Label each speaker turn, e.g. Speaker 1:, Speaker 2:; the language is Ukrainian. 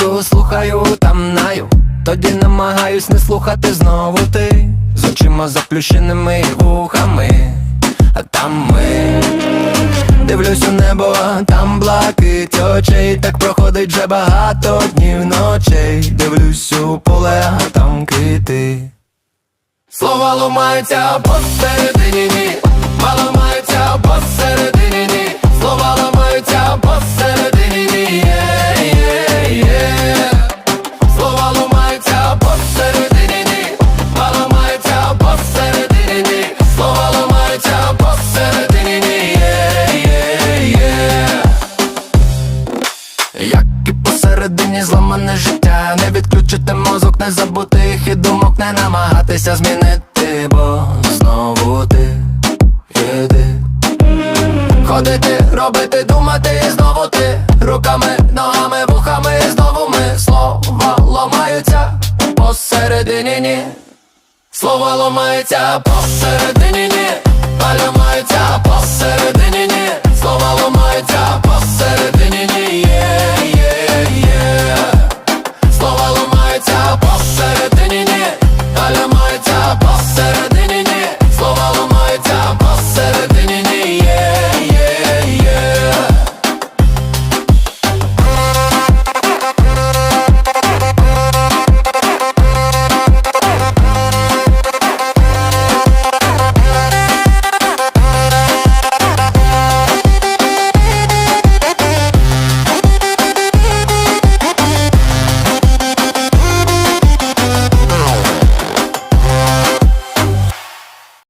Speaker 1: його слухаю, там наю. Тоді намагаюсь не слухати знову ти. З очима заплющеними вухами, а там ми. Дивлюсь у небо, там блакить очей. Так проходить вже багато днів ночей. Дивлюсь у поле, а там квіти. Слова ломаються посередині і посередині зламане життя. Не відключити мозок, не забути хід думок, не намагатися змінити, бо знову ти єди Ходити, робити, думати, і знову ти. Руками, ногами, вухами, і знову ми. Слова ламаються посередині ні. Слова ламаються посередині ні. А ламаються посередині. ні